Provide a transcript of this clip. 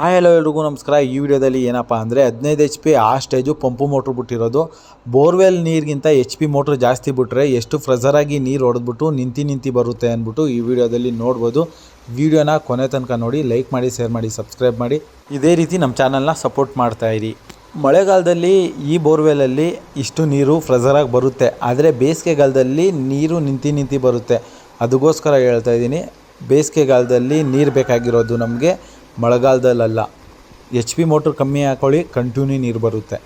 Hi, hello ಎಲ್ರಿಗೂ ನಮಸ್ಕಾರ. ಈ ವಿಡಿಯೋದಲ್ಲಿ ಏನಪ್ಪ ಅಂದರೆ ಹದಿನೈದು ಎಚ್ ಪಿ ಆ ಸ್ಟೇಜು ಪಂಪು ಮೋಟ್ರ್ ಬಿಟ್ಟಿರೋದು. ಬೋರ್ವೆಲ್ ನೀರಿಗಿಂತ ಎಚ್ ಪಿ ಮೋಟ್ರ್ ಜಾಸ್ತಿ ಬಿಟ್ಟರೆ ಎಷ್ಟು ಫ್ರೆಜರಾಗಿ ನೀರು ಹೊಡೆದ್ಬಿಟ್ಟು ನಿಂತಿ ನಿಂತಿ ಬರುತ್ತೆ ಅಂದ್ಬಿಟ್ಟು ಈ ವಿಡಿಯೋದಲ್ಲಿ ನೋಡ್ಬೋದು. ವಿಡಿಯೋನ ಕೊನೆ ತನಕ ನೋಡಿ ಲೈಕ್ ಮಾಡಿ ಶೇರ್ ಮಾಡಿ ಸಬ್ಸ್ಕ್ರೈಬ್ ಮಾಡಿ. ಇದೇ ರೀತಿ ನಮ್ಮ ಚಾನಲ್ನ ಸಪೋರ್ಟ್ ಮಾಡ್ತಾ ಇರಿ. ಮಳೆಗಾಲದಲ್ಲಿ ಈ ಬೋರ್ವೆಲಲ್ಲಿ ಇಷ್ಟು ನೀರು ಫ್ರೆಝರಾಗಿ ಬರುತ್ತೆ. ಆದರೆ ಬೇಸಿಗೆಗಾಲದಲ್ಲಿ ನೀರು ನಿಂತಿ ನಿಂತಿ ಬರುತ್ತೆ. ಅದಕ್ಕೋಸ್ಕರ ಹೇಳ್ತಾ ಇದ್ದೀನಿ, ಬೇಸಿಗೆಗಾಲದಲ್ಲಿ ನೀರು ಬೇಕಾಗಿರೋದು ನಮಗೆ ಮಳೆಗಾಲದಲ್ಲಲ್ಲ. ಎಚ್ ಪಿ ಮೋಟ್ರ್ ಕಮ್ಮಿ ಹಾಕೊಳ್ಳಿ ಕಂಟಿನ್ಯೂ ನೀರು ಬರುತ್ತೆ.